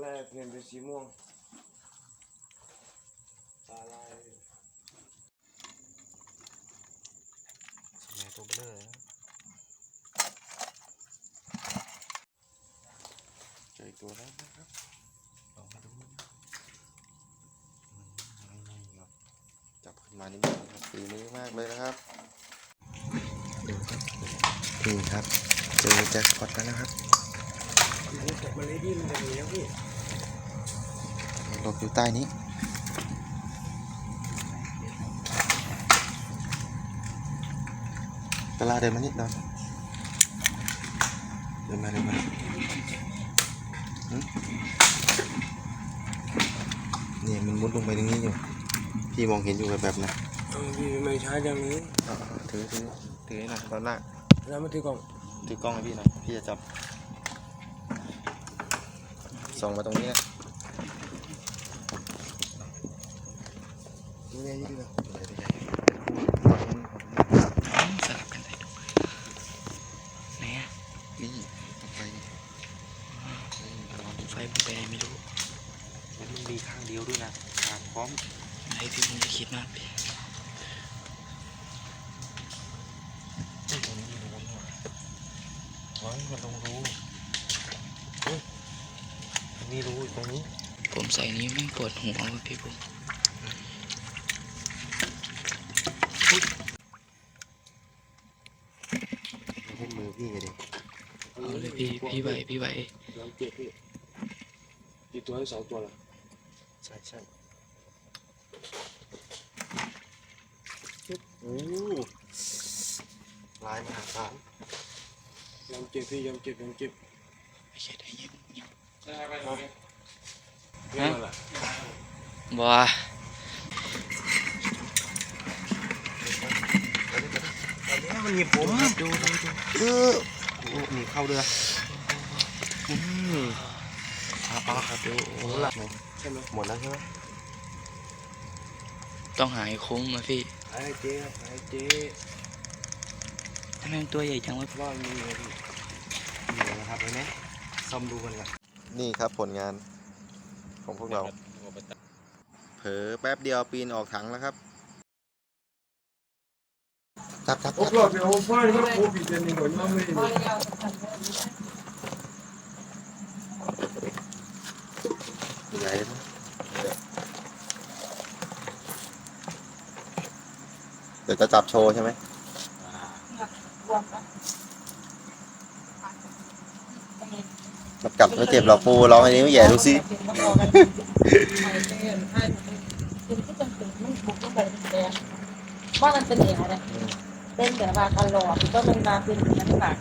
เปลี่ยนเป็นสีม่วงตาลายแม่ตัวเบลอเลยนะเจออีกตัวแล้วนะครับลองมาดูจับขึ้นมานี่นะครับสีนี้มากเลยนะครับดูครับนี่ครับเจอแจ็คพอตแล้วนะครับต หลบอยู่ใต้นี้เวลาเดินมานิดนอนเดินมาเดินมาหึเนี่ยมันมุดลงไปตรงนี้อยู่ พี่มองเห็นอยู่แบบแบบๆนะเออพี่ไม่ช้าอย่างนี้เอาเอาถือถือถือให้หน่อยตอนหน้าแล้วมาถือกล่อง ถือกล้องให้พี่หน่อย พี่จะจับส่องมาตรงนี้นะ นี่ไงนี่เลยสลับกันใส่ถุงไหนอะนี่ไฟไฟแบรไม่รู้มันมีข้างเดียวด้วยนะขาพร้อมไหนพี่มึงจะคิดมากพี่ตรงนี้รูนี่หว่าเฮ้ยมันลงรูเฮ้ยมันมีรูอยู่ตรงนี้ ผมใส่นี้แม่ปวดหัวพี่ผม นมือพี่เลยดิเอาเลยพี่พี่ไหวพี่ไหวลองเจ็บพี่กี่ตัวให้สองตัวละใช่ใช่โอ้ลายมหาศาลลองเจ็บพี่ยอมเจ็บยอมเจ็บไม่ใช่ได้ยังยังเงี้ยมาละว้าอัน มันหยิบผมดูดูดูเออโอ้หนีเข้าเรืออืมเอาเอาครับดูโอ้หลับไหมใช่ไหมหมดแล้วใช่ไหมต้องหายคุ้มนะพี่หายเจ๊หายเจ๊ทำไมมันตัวใหญ่จังวะว่ามีอะไรพี่นะครับเห็นไหมซ่อมดูกันก่อนนี่ครับผลงานของพวกเรา เผลอแป๊บเดียวปีนออกถังแล้วครับ จับจับโอ้จับโหเดี๋ยวไฟก็โควิดเดือนนี้ก่อนยังไม่ได้ใหญ่นะ เดี๋ยวจะจับโชว์ใช่ไหม จับกัดไม่เจ็บหรอกปูลองอันนี้ไม่แย่ดูสิว่ามันเป็นอย่างไร เต้นแบบว่าตลอดก็มันมาเป็นอย่างนั้นแบบ